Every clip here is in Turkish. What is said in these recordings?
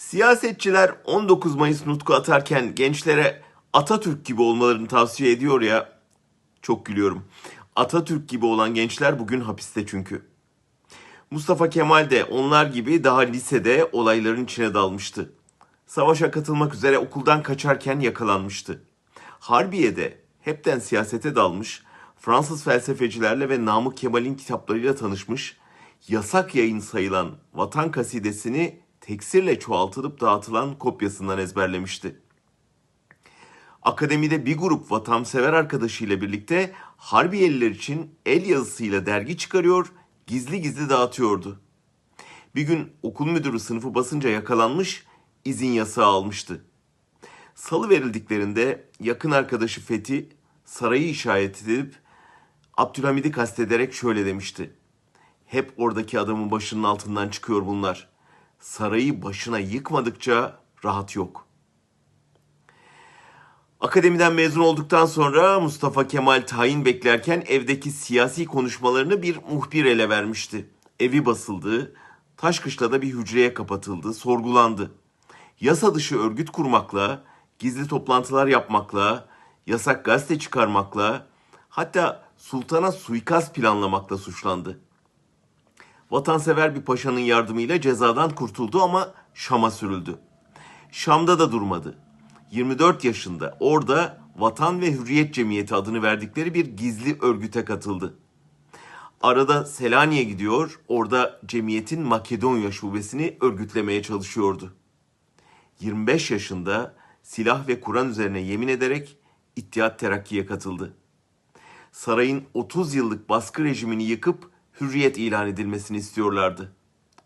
Siyasetçiler 19 Mayıs nutku atarken gençlere Atatürk gibi olmalarını tavsiye ediyor ya. Çok gülüyorum. Atatürk gibi olan gençler bugün hapiste çünkü. Mustafa Kemal de onlar gibi daha lisede olayların içine dalmıştı. Savaşa katılmak üzere okuldan kaçarken yakalanmıştı. Harbiye'de hepten siyasete dalmış, Fransız felsefecilerle ve Namık Kemal'in kitaplarıyla tanışmış, yasak yayın sayılan Vatan Kasidesini teksirle çoğaltılıp dağıtılan kopyasından ezberlemişti. Akademide bir grup vatansever arkadaşıyla birlikte Harbiyeliler için el yazısıyla dergi çıkarıyor, gizli gizli dağıtıyordu. Bir gün okul müdürü sınıfı basınca yakalanmış, izin yasağı almıştı. Salı verildiklerinde yakın arkadaşı Fethi sarayı işaret edip Abdülhamid'i kastederek şöyle demişti. Hep oradaki adamın başının altından çıkıyor bunlar. Sarayı başına yıkmadıkça rahat yok.'' Akademiden mezun olduktan sonra Mustafa Kemal tayin beklerken evdeki siyasi konuşmalarını bir muhbir ele vermişti. Evi basıldı, Taşkışla'da bir hücreye kapatıldı, sorgulandı. Yasa dışı örgüt kurmakla, gizli toplantılar yapmakla, yasak gazete çıkarmakla, hatta sultana suikast planlamakla suçlandı. Vatansever bir paşanın yardımıyla cezadan kurtuldu ama Şam'a sürüldü. Şam'da da durmadı. 24 yaşında orada Vatan ve Hürriyet Cemiyeti adını verdikleri bir gizli örgüte katıldı. Arada Selanik'e gidiyor, orada cemiyetin Makedonya şubesini örgütlemeye çalışıyordu. 25 yaşında silah ve Kur'an üzerine yemin ederek İttihat Terakki'ye katıldı. Sarayın 30 yıllık baskı rejimini yıkıp hürriyet ilan edilmesini istiyorlardı.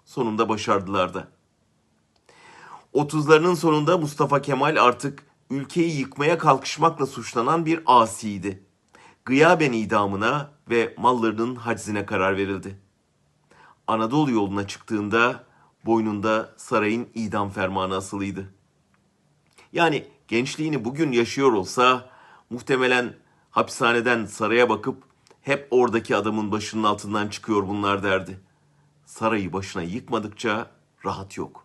Sonunda başardılar da. 30'larının sonunda Mustafa Kemal artık ülkeyi yıkmaya kalkışmakla suçlanan bir asiydi. Gıyaben idamına ve mallarının haczine karar verildi. Anadolu yoluna çıktığında boynunda sarayın idam fermanı asılıydı. Yani gençliğini bugün yaşıyor olsa muhtemelen hapishaneden saraya bakıp hep oradaki adamın başının altından çıkıyor bunlar derdi. Sarayı başına yıkmadıkça rahat yok.